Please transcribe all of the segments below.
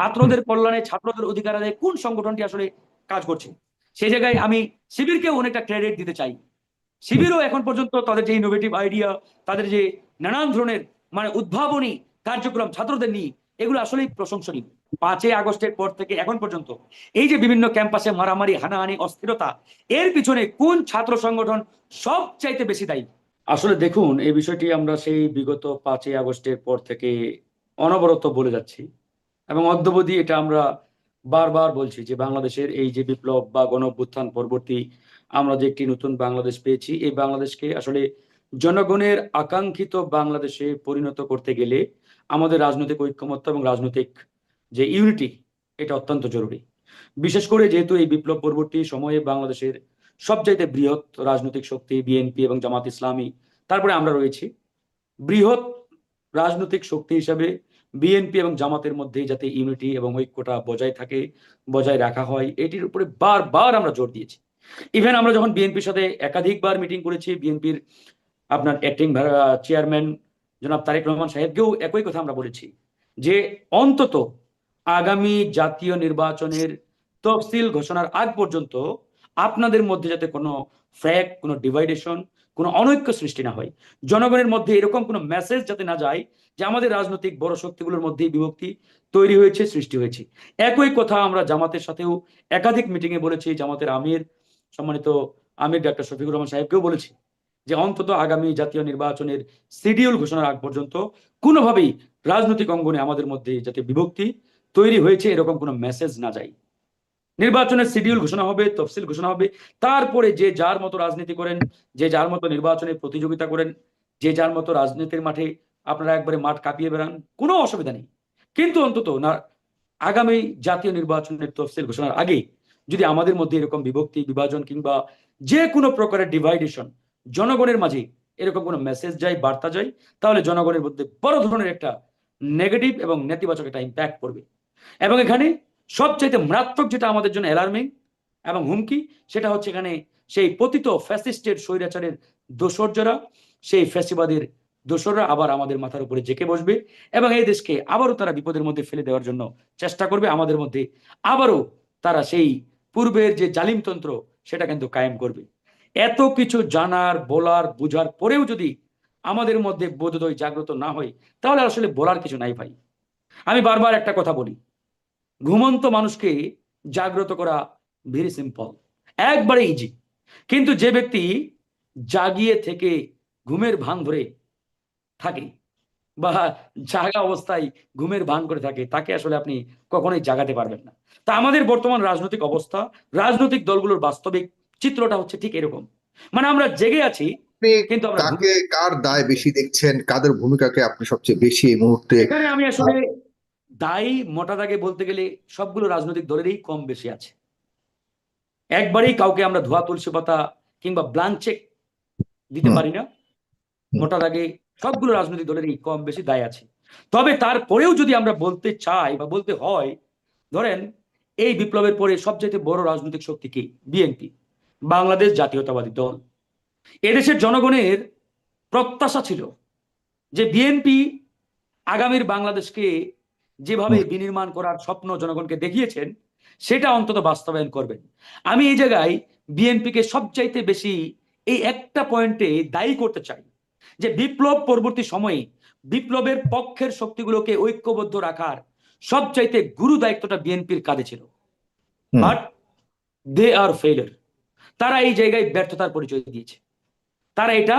ছাত্রদের কল্যাণে, ছাত্রদের অধিকার আদায়ে কোন সংগঠনটি আসলে কাজ করছে? সেই জায়গায় আমি শিবিরকেও অনেকটা ক্রেডিট দিতে চাই। শিবিরও এখন পর্যন্ত তাদের যে ইনোভেটিভ আইডিয়া তাদের যে নানান ধরনের মানে উদ্ভাবনী কার্যক্রম ছাত্রদের নিয়ে, এগুলো আসলেই প্রশংসনীয়। পাঁচই আগস্টের পর থেকে এখন পর্যন্ত এই যে বিভিন্ন ক্যাম্পাসে মারামারি, হানাহানি, অস্থিরতা, এর পিছনে কোন ছাত্র সংগঠন সবচাইতে বেশি দায়ী? আসলে দেখুন, এই বিষয়টি আমরা সেই বিগত পাঁচই আগস্টের পর থেকে অনবরত বলে যাচ্ছি। এবং অদ্যবধি এটা আমরা বারবার বলছি যে বাংলাদেশের এই যে বিপ্লব বা গণ পরবর্তী আমরা যে একটি নতুন বাংলাদেশ পেয়েছি, এই বাংলাদেশকে আসলে জনগণের আকাঙ্ক্ষিত বাংলাদেশে পরিণত করতে গেলে আমাদের রাজনৈতিক ঐক্যমত্য এবং রাজনৈতিক যে ইউনিটি, এটা অত্যন্ত জরুরি। বিশেষ করে যেহেতু এই বিপ্লব পরবর্তী সময়ে বাংলাদেশের সবচাইতে বৃহৎ রাজনৈতিক শক্তি বিএনপি এবং জামাত ইসলামী, তারপরে আমরা রয়েছি। বৃহৎ রাজনৈতিক শক্তি হিসাবে বিএনপি এবং জামাতের মধ্যে যাতে ইউনিটি এবং ঐক্যটা বজায় থাকে, বজায় রাখা হয়, এটির উপরে বারবার আমরা জোর দিয়েছি। ইভেন আমরা যখন বিএনপির সাথে একাধিকবার মিটিং করেছি, বিএনপির আপনার অ্যাক্টিং চেয়ারম্যান জনাব তারেক রহমান সাহেবকেও একই কথা আমরা বলেছি যে অন্তত আগামী জাতীয় নির্বাচনের তফসিল ঘোষণার আগ পর্যন্ত আপনাদের মধ্যে যাতে কোনো ফ্র্যাক কোনো ডিভাইডেশন কোনো অনৈক্য সৃষ্টি না হয়, জনগণের মধ্যে এরকম কোনো মেসেজ যাতে না যায় যে আমাদের রাজনৈতিক বড় শক্তিগুলোর মধ্যেই বিভক্তি তৈরি হয়েছে, সৃষ্টি হয়েছে। একই কথা আমরা জামাতের সাথেও একাধিক মিটিংয়ে বলেছি, জামাতের আমির, সম্মানিত আমির ডাক্তার শফিকুর রহমান সাহেবকেও বলেছি যে অন্তত আগামী জাতীয় নির্বাচনের শিডিউল ঘোষণার আগ পর্যন্ত কোনোভাবেই রাজনৈতিক অঙ্গনে আমাদের মধ্যে যাতে বিভক্তি তৈরি হয়েছে, এরকম কোনো মেসেজ না যায়। নির্বাচনের শিডিউল ঘোষণা হবে, তফসিল ঘোষণা হবে, তারপরে যে যার মতো রাজনীতি করেন, যে যার মতো নির্বাচনে প্রতিযোগিতা করেন, যে যার মতো রাজনীতির মাঠে আপনারা একবারে মাঠ কাঁপিয়ে বেড়ান, কোনো অসুবিধা নেই। কিন্তু অন্তত না, আগামী জাতীয় নির্বাচনের তফসিল ঘোষণার আগে যদি আমাদের মধ্যে এরকম বিভক্তি, বিভাজন কিংবা যে কোনো প্রকারের ডিভাইডেশন জনগণের মাঝে এরকম কোনো মেসেজ যায়, বার্তা যায়, তাহলে জনগণের মধ্যে বড় ধরনের একটা নেগেটিভ এবং নেতিবাচক একটা ইম্প্যাক্ট পড়বে। এবং এখানে সবচাইতে মারাত্মক যেটা আমাদের জন্য অ্যালার্মিং এবং হুমকি, সেটা হচ্ছে এখানে সেই পতিত ফ্যাসিস্টের স্বৈরাচারের দোসরজরা, সেই ফ্যাসিবাদের দোসররা আবার আমাদের মাথার উপরে জেকে বসবে এবং এই দেশকে আবারও তারা বিপদের মধ্যে ফেলে দেওয়ার জন্য চেষ্টা করবে। আমাদের মধ্যে আবারও তারা সেই পূর্বের যে জালিমতন্ত্র, সেটা কিন্তু কায়েম করবে। এত কিছু জানার, বলার, বুঝার পরেও যদি আমাদের মধ্যে বোধোদয় জাগ্রত না হয়, তাহলে আসলে বলার কিছু নাই ভাই। আমি বারবার একটা কথা বলি, ঘুমন্ত মানুষকে জাগ্রত করা ভেরি সিম্পল একবারে ইজি কিন্তু যে ব্যক্তি জাগিয়ে থেকে ঘুমের ভান ধরে থাকে বা জাগা অবস্থায় ঘুমের ভান করে থাকে তাকে আসলে আপনি কখনোই জাগাতে পারবেন না। তা আমাদের বর্তমান রাজনৈতিক অবস্থা রাজনৈতিক দলগুলোর বাস্তবিক চিত্রটা হচ্ছে ঠিক এরকম। মানে আমরা জেগে আছি কিন্তু কাকে কার দায় বেশি দেখছেন? কাদের ভূমিকাকে আপনি সবচেয়ে বেশি এই মুহূর্তে এখানে আমি আসলে দায়ী মোটা দাগে বলতে গেলে সবগুলো রাজনৈতিক দলেরই কম বেশি আছে। একবারেই কাউকে আমরা ধোয়া তুলসী পাতা কিংবা ব্লাঙ্ক চেক দিতে পারি না। মোটা দাগে সবগুলো রাজনৈতিক দলেরই কম বেশি দায় আছে। তবে তারপরেও যদি আমরা বলতে চাই বা বলতে হয় ধরেন এই বিপ্লবের পরে সবচেয়ে বড় রাজনৈতিক শক্তি কি? বিএনপি। বাংলাদেশ জাতীয়তাবাদী দল। এদেশের জনগণের প্রত্যাশা ছিল যে বিএনপি আগামীর বাংলাদেশকে যেভাবে বিনির্মাণ করার স্বপ্ন জনগণকে দেখিয়েছেন সেটা অন্তত বাস্তবায়ন করবেন। আমি এই জায়গায় বিএনপিকে সবচাইতে বেশি এই একটা পয়েন্টে দায়ী করতে চাই। যে বিপ্লব পরবর্তী সময়ে বিপ্লবের পক্ষের শক্তিগুলোকে ঐক্যবদ্ধ রাখার সবচাইতে গুরু দায়িত্বটা বিএনপির কাঁধে ছিল। বাট দে আর ফেলার তারা এই জায়গায় ব্যর্থতার পরিচয় দিয়েছে। তারা এটা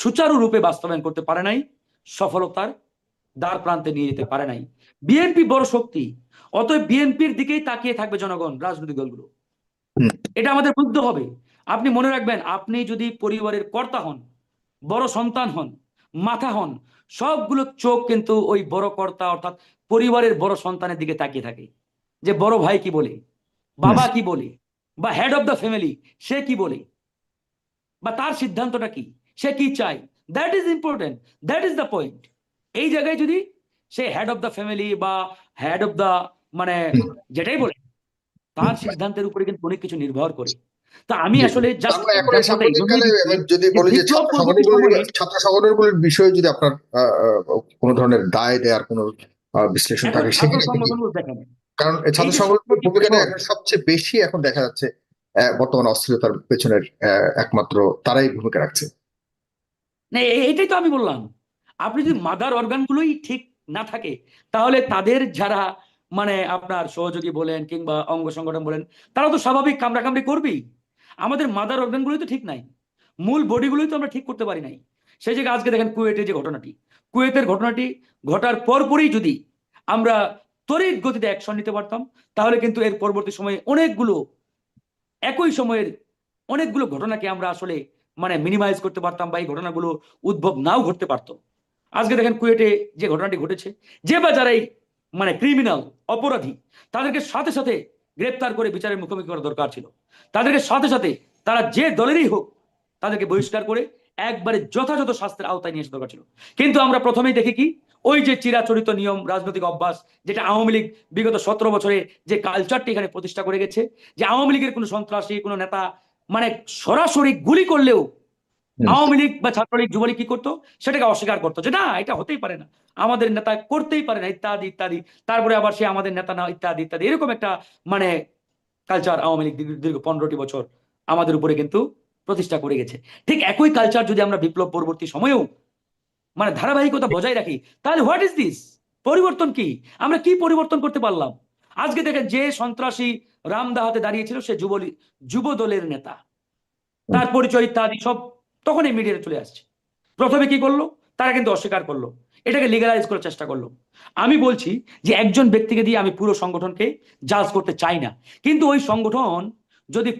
সুচারুরূপে বাস্তবায়ন করতে পারে নাই সফলতার দ্বার প্রান্তে নিয়ে যেতে পারে নাই। বিএনপি বড় শক্তি অতএব বিএনপির দিকেই তাকিয়ে থাকবে জনগণ রাজনৈতিক দলগুলো। এটা আমাদের বুঝতে হবে। আপনি মনে রাখবেন আপনি যদি পরিবারের কর্তা হন বড় সন্তান হন মাথা হন, সবগুলো চোখ কিন্তু ওই বড় কর্তা অর্থাৎ পরিবারের বড় সন্তানের দিকে তাকিয়ে থাকে। যে বড় ভাই কি বলে, বাবা কি বলে, বা হেড অফ দ্য ফ্যামিলি সে কি বলে, বা তার সিদ্ধান্তটা কি, সে কি চায় that is important that is the point এই জায়গায় যদি সে হেড অফ দ্য ফ্যামিলি বা হেড অফ দ্য মানে যেটাই বলে, তার সিদ্ধান্তের উপরে কিন্তু অনেক কিছু নির্ভর করে। তা আমি আসলে যদি বলি যে ছাত্র সংগঠনগুলোর বিষয়ে যদি আপনার কোনো ধরনের দায় দেওয়ার কোনো বিশ্লেষণ থাকে সেখানে কারণ ছাত্র সংগঠনের ভূমিকাটা সবচেয়ে বেশি এখন দেখা যাচ্ছে বর্তমান অস্থিরতার পেছনের একমাত্র তারাই ভূমিকা রাখছে। না এটাই তো আমি বললাম। আপনি যদি মাদার অর্গানগুলোই ঠিক না থাকে তাহলে তাদের যারা মানে আপনার সহযোগী বলেন কিংবা অঙ্গ সংগঠন বলেন তারা তো স্বাভাবিক কামড়াকামড়ি করবেই। আমাদের মাদার অর্গানগুলোই তো ঠিক নাই। মূল বডিগুলোই তো আমরা ঠিক করতে পারি নাই। সেই জায়গায় আজকে দেখেন কুয়েটের যে ঘটনাটি। কুয়েতের ঘটনাটি ঘটার পরপরই যদি আমরা তড়িৎ গতিতে অ্যাকশন নিতে পারতাম, তাহলে কিন্তু এর পরবর্তী সময়ে অনেকগুলো, একই সময়ের অনেকগুলো ঘটনাকে আমরা আসলে মানে মিনিমাইজ করতে পারতাম বা এই ঘটনাগুলো উদ্ভব নাও ঘটতে পারতো। আজকে দেখেন কুয়েটে যে ঘটনাটি ঘটেছে, যে বা যারাই মানে ক্রিমিনাল অপরাধী, তাদেরকে সাথে সাথে গ্রেপ্তার করে বিচারের মুখোমুখি করা দরকার ছিল তাদেরকে সাথে সাথে তারা যে দলেরই হোক, তাদেরকে বহিষ্কার করে একবারে যথাযথ শাস্তির আওতায় নিয়ে দরকার ছিল কিন্তু আমরা প্রথমেই দেখি কি, ওই যে চিরাচরিত নিয়ম, রাজনৈতিক অভ্যাস, যেটা আওয়ামী লীগ বিগত সতেরো বছরে যে কালচারটি এখানে প্রতিষ্ঠা করে গেছে, যে আওয়ামী লীগের কোনো সন্ত্রাসী, কোনো নেতা মানে সরাসরি গুলি করলেও। আওয়ামী লীগ বা ছাত্রলীগ যুবলীগ কি করতো? সেটাকে অস্বীকার করতো যে না এটা হতেই পারে না। আমাদের নেতা করতেই পারে না ইত্যাদি ইত্যাদি। তারপরে আবার সে আমাদের নেতা না ইত্যাদি ইত্যাদি। এরকম একটা মানে কালচার আওয়ামী লীগ দীর্ঘ- পনেরোটি বছর আমাদের উপরে কিন্তু প্রতিষ্ঠা করে গেছে। ঠিক একই কালচার যদি আমরা বিপ্লব পরবর্তী সময়েও মানে ধারাবাহিকতা বজায় রাখি তাহলে হোয়াট ইজ দিস পরিবর্তন কি? আমরা কি পরিবর্তন করতে পারলাম? আজকে দেখেন যে সন্ত্রাসী রামদাহাতে দাঁড়িয়েছিল সে যুবলী যুব দলের নেতা। তার পরিচয় ইত্যাদি সব তখনই মিডিয়াতে চলে আসছে। প্রথমে কি করল? তারা কিন্তু অস্বীকার করল। এটাকে লিগালাইজ করার চেষ্টা করল। আমি বলছি যে একজন ব্যক্তিকে দিয়ে আমি পুরো সংগঠনকে জাজ করতে চাই না। কিন্তু ওই সংগঠন যদি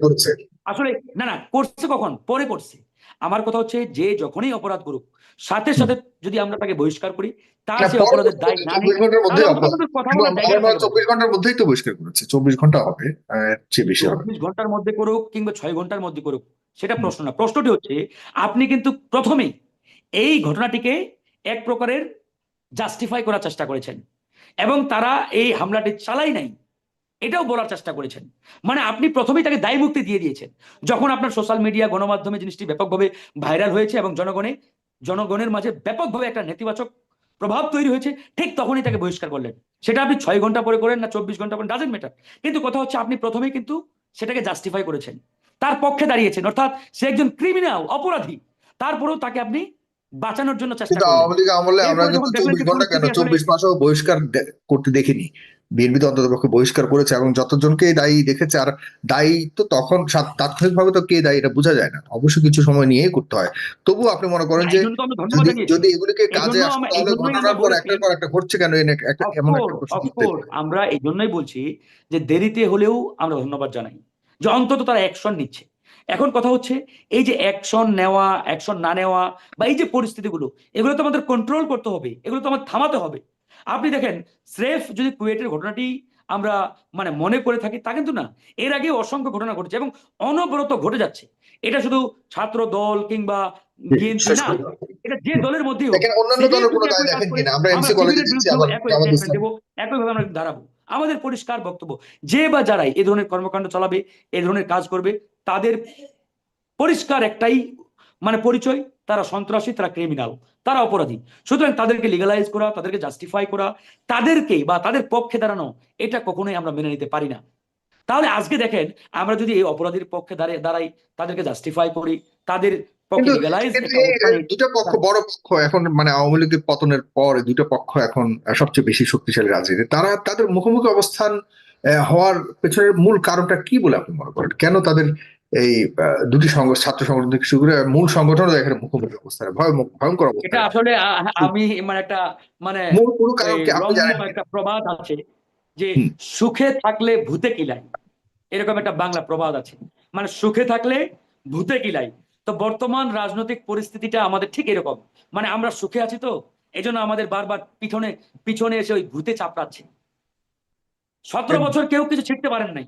করেছে। আসলে না না করছে কখন? পরে করছে। আমার কথা হচ্ছে যে যখনই অপরাধ করুক সাথে সাথে যদি আমরা তাকে বহিষ্কার করি তার সে অপরাধের দায় না চব্বিশ ঘণ্টার মধ্যেই তো বহিষ্কার করেছে। চব্বিশ ঘণ্টা বেশি হবে। চব্বিশ ঘণ্টার মধ্যে করুক কিংবা ছয় ঘণ্টার মধ্যে করুক সেটা প্রশ্ন না। প্রশ্নটি হচ্ছে আপনি কিন্তু প্রথমেই এই ঘটনাটিকে এক প্রকারের জাস্টিফাই করার চেষ্টা করেছেন। এবং তারা এই হামলাটি চালাই নাই। এটাও বলার চেষ্টা করেছেন। মানে আপনি প্রথমেই তাকে দায় মুক্তি দিয়ে দিয়েছেন। যখন আপনার সোশ্যাল মিডিয়া গণমাধ্যমে জিনিসটি ব্যাপকভাবে ভাইরাল হয়েছে এবং জনগণে জনগণের মাঝে ব্যাপকভাবে একটা নেতিবাচক প্রভাব তৈরি হয়েছে ঠিক তখনই তাকে বহিষ্কার করলেন। সেটা আপনি ছয় ঘণ্টা পরে করেন না চব্বিশ ঘণ্টা পরে ডাজেন্ট ম্যাটার কিন্তু কথা হচ্ছে আপনি প্রথমেই কিন্তু সেটাকে জাস্টিফাই করেছেন। তার পক্ষে দাঁড়িয়েছেন অর্থাৎ সে একজন ক্রিমিনাল অপরাধী। তারপরেও তাকে আপনি বাঁচানোর জন্য চেষ্টা আওয়ামী লীগ আমলে আমরা এরপরে কিন্তু যখন দেখলেন চব্বিশ ঘণ্টা কেন চব্বিশ মাসেও বহিষ্কার করতে দেখিনি। বিএনপি তো অন্তত পক্ষে বহিষ্কার করেছে এবং যতজনকে দায়ী দেখেছে আর দায়ী তো তখন তাৎক্ষণিকভাবে তো কে দায়ী এটা বোঝা যায় না। অবশ্যই কিছু সময় নিয়েই করতে হয়। তবু আপনি মনে করেন যে যদি এগুলিকে কাজে তাহলে জন্যই ঘটনার পর একটার পর একটা ঘটছে কেন? একটা এমন একটা প্রশ্ন আমরা এই জন্যই বলছি যে দেরিতে হলেও আমরা ধন্যবাদ জানাই। যে অন্তত তারা অ্যাকশন নিচ্ছে। এখন কথা হচ্ছে এই যে অ্যাকশন নেওয়া অ্যাকশন না নেওয়া বা এই যে পরিস্থিতিগুলো এগুলো তো আমাদের কন্ট্রোল করতে হবে। এগুলো তো আমাদের থামাতে হবে। আপনি দেখেন স্রেফ যদি কুয়েটের ঘটনাটি আমরা মানে মনে করে থাকি তা কিন্তু না। এর আগে অসংখ্য ঘটনা ঘটেছে এবং অনবরত ঘটে যাচ্ছে। এটা শুধু ছাত্র দল কিংবা না এটা যে দলের মধ্যেই একইভাবে আমরা দাঁড়াবো। আমাদের পরিষ্কার বক্তব্য যে বা যারাই এ ধরনের কর্মকাণ্ড চালাবে এ ধরনের কাজ করবে তাদের পরিষ্কার একটাই মানে পরিচয় তারা সন্ত্রাসী তারা ক্রিমিনাল তারা অপরাধী। সুতরাং তাদেরকে লিগালাইজ করা তাদেরকে জাস্টিফাই করা তাদেরকে বা তাদের পক্ষে দাঁড়ানো এটা কখনোই আমরা মেনে নিতে পারি না। তাহলে আজকে দেখেন আমরা যদি এই অপরাধীর পক্ষে দাঁড়িয়ে দাঁড়াই তাদেরকে জাস্টিফাই করি তাদের দুটো পক্ষ বড় পক্ষ এখন মানে আওয়ামী লীগের পতনের পর দুটো পক্ষ এখন সবচেয়ে বেশি শক্তিশালী রাজনীতি। তারা তাদের মুখোমুখি অবস্থান হওয়ার পেছনের মূল কারণটা কি বলে আপনি মনে করেন? কেন তাদের এই দুটি সংঘ ছাত্র সংগঠন থেকে শুরু করে মূল সংগঠন এখানে মুখোমুখি অবস্থানে ভয় ভয়ঙ্কর এটা আসলে আমি মানে একটা মানে মূল পুরো কারণ কি আপনি জানেন? একটা প্রবাদ আছে যে সুখে থাকলে ভূতে কিলাই। এরকম একটা বাংলা প্রবাদ আছে। মানে সুখে থাকলে ভূতে কিলাই। তো বর্তমান রাজনৈতিক পরিস্থিতিটা আমাদের ঠিক এরকম। মানে আমরা সুখে আছি তো এজন্য আমাদের বারবার পিছনে পিছনে এসে ওই ভূতে চাপড়াচ্ছে। সতেরো বছর কেউ কিছু শিখতে পারেন নাই।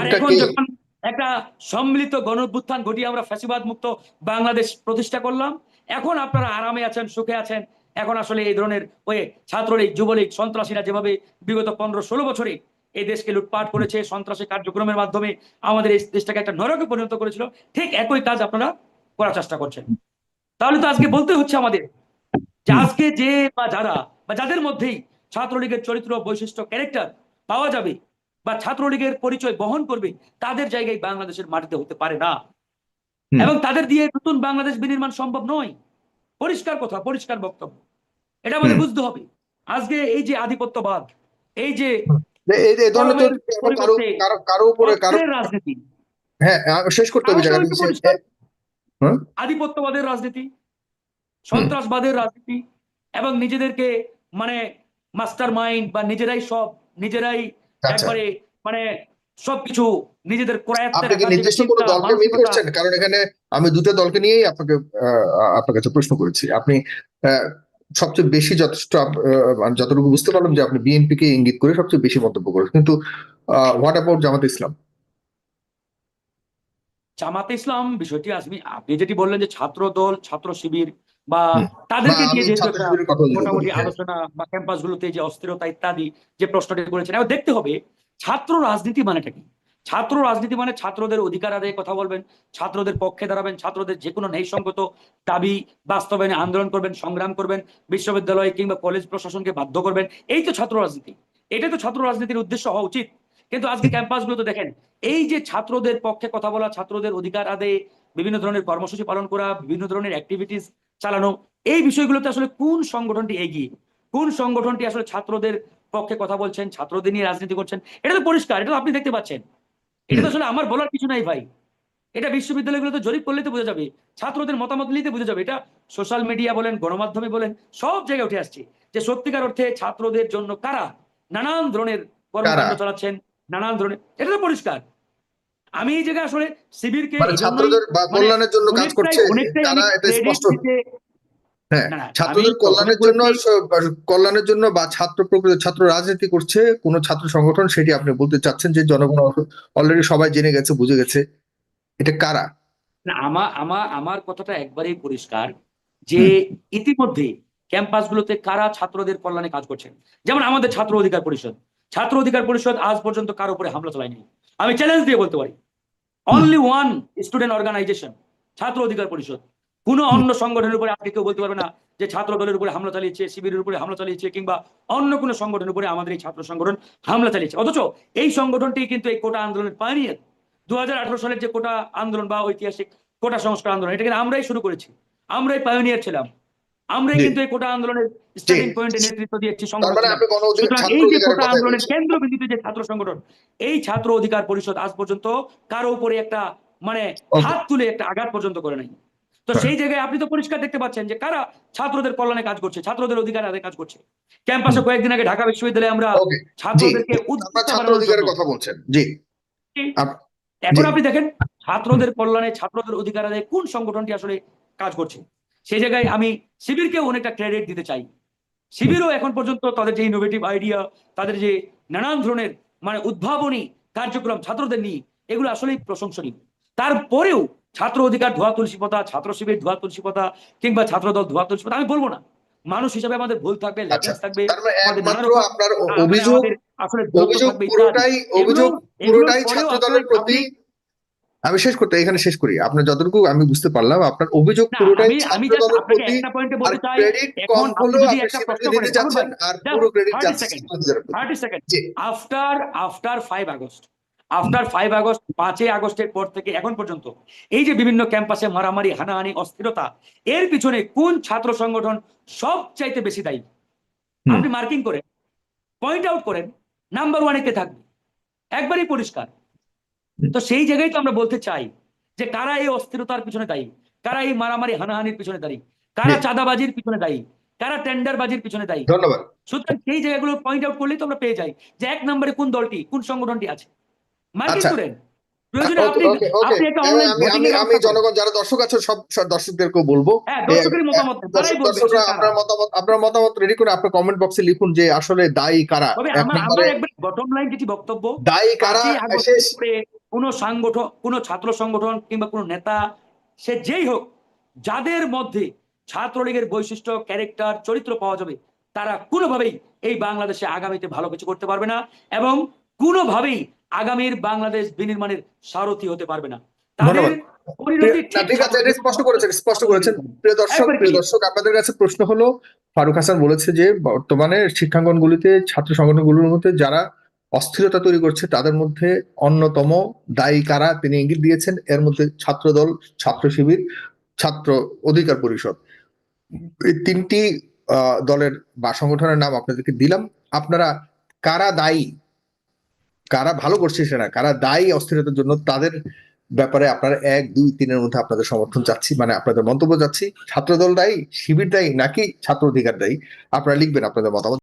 আর এখন যখন একটা সম্মিলিত গণভ্যুত্থান ঘটিয়ে আমরা ফ্যাসিবাদ মুক্ত বাংলাদেশ প্রতিষ্ঠা করলাম। এখন আপনারা আরামে আছেন, সুখে আছেন। এখন আসলে এই ধরনের ওই ছাত্রলীগ, যুবলীগ, সন্ত্রাসীরা যেভাবে বিগত পনেরো ষোলো বছরে এই দেশকে লুটপাট করেছে, সন্ত্রাসী কার্যক্রমের মাধ্যমে আমাদের এই দেশটাকে একটা নরকে পরিণত করেছিল, ঠিক একই কাজ আপনারা করার চেষ্টা করছেন। তাহলে তো আজকে বলতে হচ্ছে আমাদের যে আজকে যে বা যারা বা যাদের মধ্যেই ছাত্রলীগের চরিত্র, বৈশিষ্ট্য ক্যারেক্টার পাওয়া যাবে বা ছাত্রলীগের পরিচয় বহন করবে তাদের জায়গায় বাংলাদেশের মাটিতে হতে পারে না। এবং তাদের দিয়ে নতুন বাংলাদেশ বিনির্মাণ সম্ভব নয়। পরিষ্কার কথা পরিষ্কার বক্তব্য। এটা আমাদের বুঝতে হবে। আজকে এই যে আধিপত্যবাদ এই যে রাজনীতি। হ্যাঁ শেষ করতে হবে? আধিপত্যবাদের রাজনীতি সন্ত্রাসবাদের রাজনীতি এবং নিজেদেরকে মানে মাস্টার মাইন্ড বা নিজেরাই সব নিজেরাই একবারে মানে সবকিছু নিজেদের আপনি কি নির্দিষ্ট কোনো দলকে করছেন কারণ এখানে আমি দুটো দলকে নিয়েই আপনাকে আপনার কাছে প্রশ্ন করেছি। আপনি সবচেয়ে বেশি যথেষ্ট আহ, যতটুকু বুঝতে পারলাম যে আপনি বিএনপি কে ইঙ্গিত করে সবচেয়ে বেশি মন্তব্য করেছেন। কিন্তু হোয়াট অ্যাবাউট জামাত ইসলাম? জামাতে ইসলাম বিষয়টি আসবে আপনি যেটি বললেন যে ছাত্র দল ছাত্র শিবির বা। তাদেরকে নিয়ে যেহেতু কথা যদি মোটামুটি হ্যাঁ। আলোচনা বা ক্যাম্পাস গুলোতে যে অস্থিরতা ইত্যাদি যে প্রশ্নটি করেছেন এবার দেখতে হবে ছাত্র রাজনীতি মানেটা কি? ছাত্র রাজনীতি মানে ছাত্রদের অধিকার আদায়ে কথা বলবেন ছাত্রদের পক্ষে দাঁড়াবেন ছাত্রদের যে কোনো ন্যায়সঙ্গত দাবি বাস্তবায়নে আন্দোলন করবেন সংগ্রাম করবেন বিশ্ববিদ্যালয় কিংবা কলেজ প্রশাসনকে বাধ্য করবেন। এই তো ছাত্র রাজনীতি। এটাই তো ছাত্র রাজনীতির উদ্দেশ্য হওয়া উচিত। কিন্তু আজকে ক্যাম্পাস ক্যাম্পাসগুলোতে দেখেন এই যে ছাত্রদের পক্ষে কথা বলা ছাত্রদের অধিকার আদায়ে বিভিন্ন ধরনের কর্মসূচি পালন করা বিভিন্ন ধরনের অ্যাক্টিভিটিস চালানো। এই বিষয়গুলোতে আসলে কোন সংগঠনটি এগিয়ে? কোন সংগঠনটি আসলে ছাত্রদের পক্ষে কথা বলছেন ছাত্রদের নিয়ে রাজনীতি করছেন? এটা তো পরিষ্কার এটা তো আপনি দেখতে পাচ্ছেন। এটা তো আসলে আমার বলার কিছু নাই ভাই। এটা বিশ্ববিদ্যালয়গুলোতে জরিপ করলে তো বোঝা যাবে ছাত্রদের মতামত নিতে বোঝা যাবে। এটা সোশ্যাল মিডিয়া বলেন গণমাধ্যমে বলেন সব জায়গায় উঠে আসছে যে সত্যিকার অর্থে ছাত্রদের জন্য কারা নানান ধরনের কর্মকাণ্ড চালাচ্ছেন নানান ধরনের এটা তো পরিষ্কার। আমি এই জায়গায় আসলে শিবিরকে মানে ছাত্রদের মানে কল্যাণের জন্য কাজ করছে তারা এটা স্পষ্ট। হ্যাঁ ছাত্রদের কল্যাণের জন্য কল্যাণের জন্য বা ছাত্র প্রকৃত ছাত্র রাজনীতি করছে কোন ছাত্র সংগঠন সেটি আপনি বলতে চাচ্ছেন যে জনগণ অলরেডি সবাই জেনে গেছে বুঝে গেছে। এটা কারা? আমার আমার আমার কথাটা একবারেই পরিষ্কার যে ইতিমধ্যে ক্যাম্পাসগুলোতে কারা ছাত্রদের কল্যাণে কাজ করছেন? যেমন আমাদের ছাত্র অধিকার পরিষদ। ছাত্র অধিকার পরিষদ আজ পর্যন্ত কারও উপরে হামলা চালায়নি। আমি চ্যালেঞ্জ দিয়ে বলতে পারি। অনলি ওয়ান স্টুডেন্ট অর্গানাইজেশন ছাত্র অধিকার পরিষদ। কোনো অন্য সংগঠনের উপরে আপনি কেউ বলতে পারবে না যে ছাত্র দলের উপরে হামলা চালিয়েছে, শিবিরের উপরে হামলা চালিয়েছে, কিংবা অন্য কোনো সংগঠনের উপরে আমাদের এই ছাত্র সংগঠন হামলা চালিয়েছে। অথচ এই সংগঠনটি কিন্তু এই কোটা আন্দোলনের পায়নিয়ার দু হাজার আঠারো সালের যে কোটা আন্দোলন বা ঐতিহাসিক কোটা সংস্কার আন্দোলন, এটা কিন্তু আমরাই শুরু করেছি। আমরাই পায়োনিয়ার ছিলাম। আমরাই জি। কিন্তু এই কোটা আন্দোলনের স্টার্টিং পয়েন্টে নেতৃত্ব দিয়েছি সুতরাং এই যে কোটা আন্দোলনের কেন্দ্রবিন্দুতে যে ছাত্র সংগঠন এই ছাত্র অধিকার পরিষদ আজ পর্যন্ত কারও উপরে একটা মানে হাত তুলে একটা আঘাত পর্যন্ত করে নাই। তো হ্যাঁ। সেই জায়গায় আপনি তো পরিষ্কার দেখতে পাচ্ছেন যে কারা ছাত্রদের কল্যাণে কাজ করছে ছাত্রদের অধিকার আদায় কাজ করছে। ক্যাম্পাসে কয়েকদিন আগে ঢাকা বিশ্ববিদ্যালয়ে আমরা ছাত্রদেরকে অধিকারের কথা বলছেন। জি। এখন আপনি দেখেন ছাত্রদের কল্যাণে ছাত্রদের অধিকার আদায়ে কোন সংগঠনটি আসলে কাজ করছে? সেই জায়গায় আমি শিবিরকেও অনেকটা ক্রেডিট দিতে চাই। শিবিরও এখন পর্যন্ত তাদের যে ইনোভেটিভ আইডিয়া তাদের যে নানান ধরনের মানে উদ্ভাবনী কার্যক্রম ছাত্রদের নিয়ে এগুলো আসলেই প্রশংসনীয়। তারপরেও ছাত্র অধিকার ধোয়া তুলসী পাতা ছাত্র শিবির ধোয়া তুলসী পাতা কিংবা ছাত্রদল ধোয়া তুলসী পাতা আমি বলব না। মানুষ হিসাবে আমাদের ভুল থাকবে আচ্ছা ল্যাকিংস থাকবে মানে আপনার অভিযোগ আসলে অভিযোগ পুরোটাই অভিযোগ পুরোটাই ছাত্র দলের প্রতি আমি শেষ করতে এখানে শেষ করি। আপনার যতটুকু আমি বুঝতে পারলাম আপনার অভিযোগ পুরোটাই আমি একটা পয়েন্টে বলতে চাই এখন আপনি যদি একটা প্রশ্ন দিতে করেন, চাচ্ছেন আর পুরো ক্রেডিট 30 যাচ্ছে seconds, ছাত্র দলের প্রতি। 30 second after after five August after five August পাঁচই আগস্টের পর থেকে এখন পর্যন্ত এই যে বিভিন্ন ক্যাম্পাসে মারামারি হানাহানি অস্থিরতা এর পিছনে কোন ছাত্র সংগঠন সবচাইতে বেশি দায়ী? আপনি মার্কিং করেন পয়েন্ট আউট করেন নাম্বার ওয়ানে কে থাকবে? একবারই পরিষ্কার। তো সেই জায়গায় তো আমরা বলতে চাই যে কারা এই অস্থিরতার পিছনে দায়ী? কারা এই মারামারি হানাহানির পিছনে দায়ী? কারা চাঁদাবাজির পিছনে দায়ী? কারা টেন্ডারবাজির পিছনে দায়ী? ধন্যবাদ। সুতরাং সেই জায়গাগুলো পয়েন্ট আউট করলেই তো আমরা পেয়ে যাই যে এক নম্বরে কোন দলটি কোন সংগঠনটি আছে? মার্কিং আমি। জনগণ যারা দর্শক আছে সব বলব হ্যাঁ মতামত আপনার মতামত আপনার মতামত রেডি করে আপনার কমেন্ট বক্সে লিখুন যে আসলে দায়ী কারা বটম লাইন যেটি বক্তব্য দায়ী কারা সংগঠন কোনো ছাত্র সংগঠন কিংবা কোনো নেতা সে যেই হোক যাদের মধ্যে ছাত্রলীগের বৈশিষ্ট্য ক্যারেক্টার চরিত্র পাওয়া যাবে তারা কোনোভাবেই এই বাংলাদেশে আগামীতে ভালো কিছু করতে পারবে না এবং কোনোভাবেই আগামীর বাংলাদেশ বিনির্মাণের সারথি হতে পারবে না। তাদের ধন্যবাদ। পরিণতি না, ঠিক আছে এটা স্পষ্ট করেছেন স্পষ্ট করেছেন। প্রিয় দর্শক প্রিয় দর্শক আপনাদের কাছে প্রশ্ন হলো ফারুক হাসান বলেছে যে বর্তমানে শিক্ষাঙ্গনগুলিতে ছাত্র সংগঠনগুলোর মধ্যে যারা অস্থিরতা তৈরি করছে তাদের মধ্যে অন্যতম দায়ী কারা তিনি ইঙ্গিত দিয়েছেন? এর মধ্যে ছাত্রদল ছাত্র শিবির ছাত্র অধিকার পরিষদ। এই তিনটি আহ, দলের বা সংগঠনের নাম আপনাদেরকে দিলাম। আপনারা কারা দায়ী কারা ভালো করছে সেটা কারা দায়ী অস্থিরতার জন্য তাদের ব্যাপারে আপনার এক, দুই, তিনের মধ্যে আপনাদের সমর্থন চাচ্ছি মানে আপনাদের মন্তব্য চাচ্ছি। ছাত্রদল দায়ী, শিবির দায়ী, নাকি ছাত্র অধিকার দায়ী? আপনারা লিখবেন আপনাদের মতামত।